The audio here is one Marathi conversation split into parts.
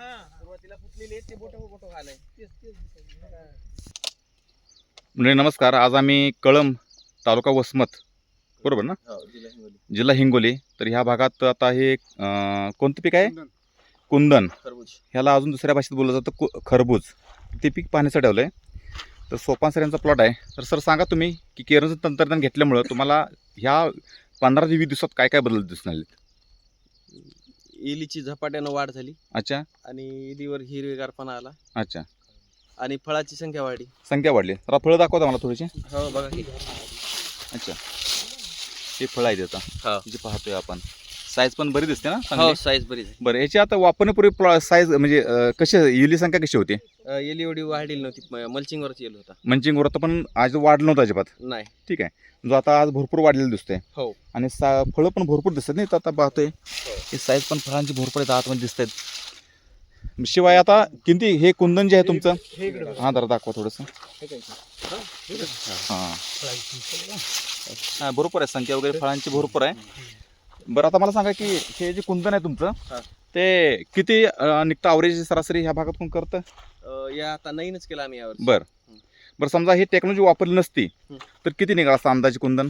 सुरुवातीला फुटलेले आहेत, ते बोट बोट आलंय म्हणजे नमस्कार. आज आम्ही कळंब तालुका वसमत बरोबर ना? हो जिल्हा हिंगोली. जिल्हा हिंगोली. तर ह्या भागात आता हे अं, कोणतं पीक आहे? कुंदन. खरबूज. ह्याला अजून दुसऱ्या भाषेत बोललं जातं कु खरबूज. ते पीक पाहण्यासाठी ठेवलं आहे तर सोपान सर यांचा प्लॉट आहे. तर सर सांगा तुम्ही की केरळचं तंत्रज्ञान घेतल्यामुळं तुम्हाला ह्या पंधरा ते वीस दिवसात काय काय बदल दिसून आले इलीची झपाट्यानं वाढ झाली. अच्छा. आणि इलीवर हिरवेगारपणा आला. अच्छा. आणि फळाची संख्या वाढली. संख्या वाढली. जरा फळं दाखवता मला थोडीशी. हो बघा. की अच्छा. हे फळं आहे त्याचा हो. जे पाहतोय आपण. साईज पण बरी दिसते ना हो चांगली? साईज बरी बरं याची आता वापरण्यापूर्वी प्लॉ साईज म्हणजे अं, कशी इली संख्या कशी होती? अ, एली एवढी वाढलेली नव्हती. मल्चिंगवरच येल होता. मंचिंग वरत पण आज वाढलं नव्हतं अजिबात. नाही. ठीक आहे. जो आता आज भरपूर वाढलेलं दिसतंय. हो. आणि सा फळं पण भरपूर दिसतात नाही तर आता पाहतोय. हे. साईज पण फळांची भरपूर आहेत आतमध्ये दिसत आहेत शिवाय आता किती हे कुंदन जे आहे तुमचं? हा जरा दाखवा थोडंसं. हां हां बरोबर आहे संख्या वगैरे फळांची भरपूर आहे. बरं आता मला सांगा की हे जे कुंदन आहे हा. तुमचं ते किती अं, निघतं अवरेज सरासरी ह्या भागात कोण करतं? अ, या आता नवीनच केला आम्ही यावर बरं. बरं समजा ही टेक्नॉलॉजी वापरली नसती. तर किती निघाला असता अंदाजे कुंदन?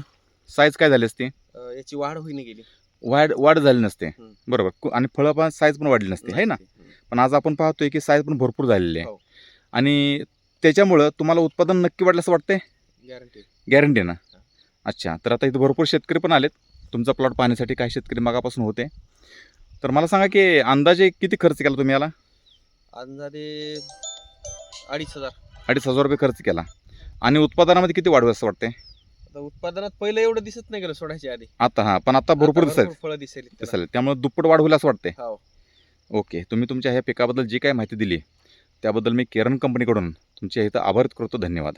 साईज काय झाली असती? याची वाढ होईने गेली. वाढ वाढ झाली नसते. बरोबर. कु- आणि फळं पण साईज पण वाढली नसते आहे ना? हम्म. पण आज आपण पाहतोय की साईज पण भरपूर झालेली आहे. हो. आणि त्याच्यामुळं तुम्हाला उत्पादन नक्की वाढलं असं वाटतंय? गॅरंटी गॅरंटी ना? अच्छा. तर आता इथं भरपूर शेतकरी पण आलेत. तुमचा प्लॉट पाहण्यासाठी काही शेतकरी मागापासून होते. तर मला सांगा की अंदाजे किती खर्च केला तुम्ही याला? अंदाजे अडीच हजार. अडीच हजार रुपये खर्च केला. आणि उत्पादनामध्ये किती वाढवं असं वाटतंय? आता उत्पादनात पहिलं एवढं दिसत नाही गेलं सोडायच्या आधी. आता हां पण आता भरपूर दिसत. फळं दिसेल त्याला. दिसायला त्यामुळे दुप्पट वाढ होईल असं वाटतंय? हो. ओके तुम्ही तुमच्या ह्या पिकाबद्दल जी काय माहिती दिली त्याबद्दल मी केरन कंपनीकडून तुमच्या इथं आभार करतो. धन्यवाद.